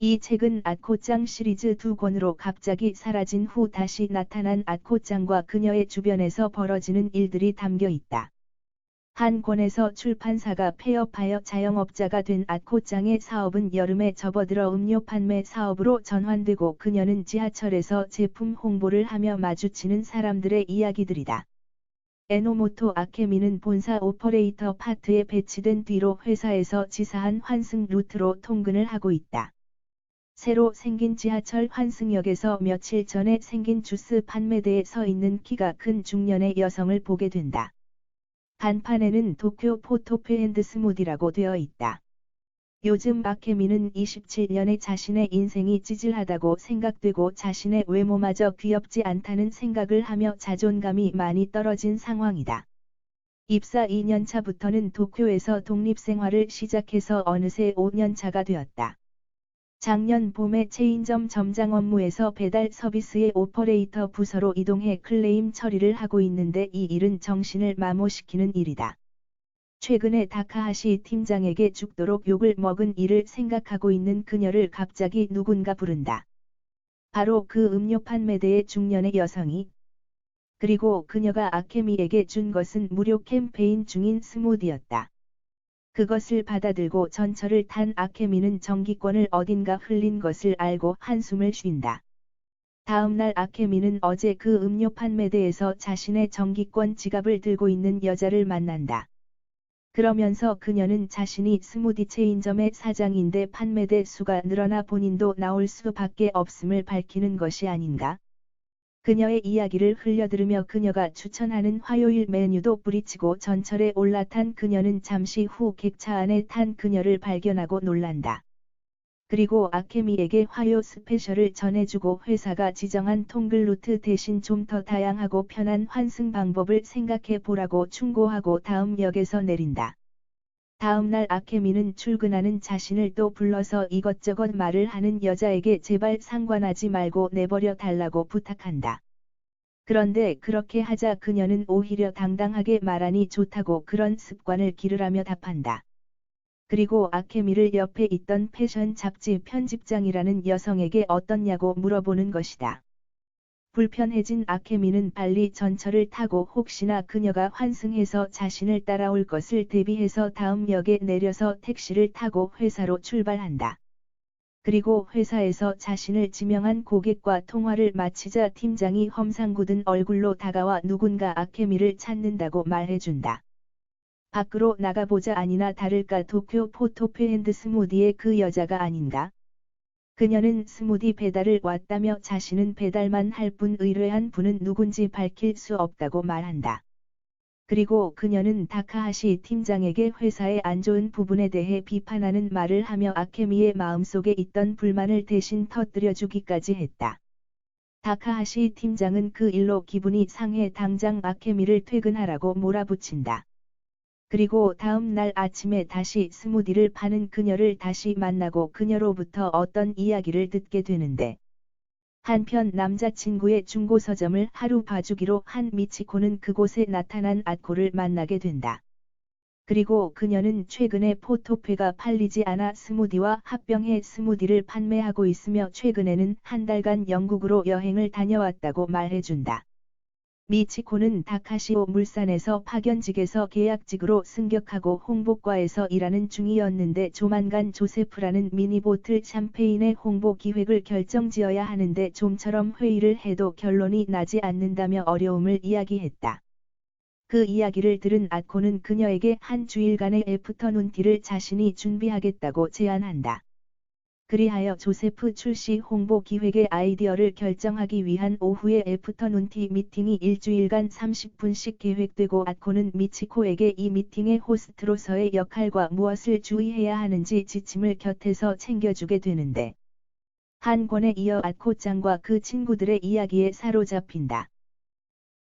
이 책은 아코짱 시리즈 두 권으로 갑자기 사라진 후 다시 나타난 아코짱과 그녀의 주변에서 벌어지는 일들이 담겨 있다. 한 권에서 출판사가 폐업하여 자영업자가 된 아코짱의 사업은 여름에 접어들어 음료 판매 사업으로 전환되고 그녀는 지하철에서 제품 홍보를 하며 마주치는 사람들의 이야기들이다. 에노모토 아케미는 본사 오퍼레이터 파트에 배치된 뒤로 회사에서 지사한 환승 루트로 통근을 하고 있다. 새로 생긴 지하철 환승역에서 며칠 전에 생긴 주스 판매대에 서 있는 키가 큰 중년의 여성을 보게 된다. 간판에는 도쿄 포토페앤드 스무디라고 되어 있다. 요즘 아케미는 27년의 자신의 인생이 찌질하다고 생각되고 자신의 외모마저 귀엽지 않다는 생각을 하며 자존감이 많이 떨어진 상황이다. 입사 2년 차부터는 도쿄에서 독립생활을 시작해서 어느새 5년 차가 되었다. 작년 봄에 체인점 점장 업무에서 배달 서비스의 오퍼레이터 부서로 이동해 클레임 처리를 하고 있는데 이 일은 정신을 마모시키는 일이다. 최근에 다카하시 팀장에게 죽도록 욕을 먹은 일을 생각하고 있는 그녀를 갑자기 누군가 부른다. 바로 그 음료 판매대의 중년의 여성이 그리고 그녀가 아케미에게 준 것은 무료 캠페인 중인 스무디였다. 그것을 받아들고 전철을 탄 아케미는 정기권을 어딘가 흘린 것을 알고 한숨을 쉰다. 다음날 아케미는 어제 그 음료 판매대에서 자신의 정기권 지갑을 들고 있는 여자를 만난다. 그러면서 그녀는 자신이 스무디 체인점의 사장인데 판매대 수가 늘어나 본인도 나올 수밖에 없음을 밝히는 것이 아닌가? 그녀의 이야기를 흘려들으며 그녀가 추천하는 화요일 메뉴도 뿌리치고 전철에 올라탄 그녀는 잠시 후 객차 안에 탄 그녀를 발견하고 놀란다. 그리고 아케미에게 화요 스페셜을 전해주고 회사가 지정한 통글 루트 대신 좀 더 다양하고 편한 환승 방법을 생각해 보라고 충고하고 다음 역에서 내린다. 다음날 아케미는 출근하는 자신을 또 불러서 이것저것 말을 하는 여자에게 제발 상관하지 말고 내버려 달라고 부탁한다. 그런데 그렇게 하자 그녀는 오히려 당당하게 말하니 좋다고 그런 습관을 기르라며 답한다. 그리고 아케미를 옆에 있던 패션 잡지 편집장이라는 여성에게 어떻냐고 물어보는 것이다. 불편해진 아케미는 빨리 전철을 타고 혹시나 그녀가 환승해서 자신을 따라올 것을 대비해서 다음 역에 내려서 택시를 타고 회사로 출발한다. 그리고 회사에서 자신을 지명한 고객과 통화를 마치자 팀장이 험상궂은 얼굴로 다가와 누군가 아케미를 찾는다고 말해준다. 밖으로 나가보자 아니나 다를까 도쿄 포토페 핸드 스무디의 그 여자가 아닌가? 그녀는 스무디 배달을 왔다며 자신은 배달만 할 뿐 의뢰한 분은 누군지 밝힐 수 없다고 말한다. 그리고 그녀는 다카하시 팀장에게 회사의 안 좋은 부분에 대해 비판하는 말을 하며 아케미의 마음속에 있던 불만을 대신 터뜨려 주기까지 했다. 다카하시 팀장은 그 일로 기분이 상해 당장 아케미를 퇴근하라고 몰아붙인다. 그리고 다음 날 아침에 다시 스무디를 파는 그녀를 다시 만나고 그녀로부터 어떤 이야기를 듣게 되는데 한편 남자친구의 중고 서점을 하루 봐주기로 한 미치코는 그곳에 나타난 아코를 만나게 된다. 그리고 그녀는 최근에 포토페가 팔리지 않아 스무디와 합병해 스무디를 판매하고 있으며 최근에는 한 달간 영국으로 여행을 다녀왔다고 말해준다. 미치코는 다카시오 물산에서 파견직에서 계약직으로 승격하고 홍보과에서 일하는 중이었는데 조만간 조세프라는 미니보틀 샴페인의 홍보 기획을 결정지어야 하는데 좀처럼 회의를 해도 결론이 나지 않는다며 어려움을 이야기했다. 그 이야기를 들은 아코는 그녀에게 한 주일간의 애프터눈티를 자신이 준비하겠다고 제안한다. 그리하여 조세프 출시 홍보 기획의 아이디어를 결정하기 위한 오후의 애프터눈티 미팅이 일주일간 30분씩 계획되고 아코는 미치코에게 이 미팅의 호스트로서의 역할과 무엇을 주의해야 하는지 지침을 곁에서 챙겨주게 되는데 한 권에 이어 아코짱과 그 친구들의 이야기에 사로잡힌다.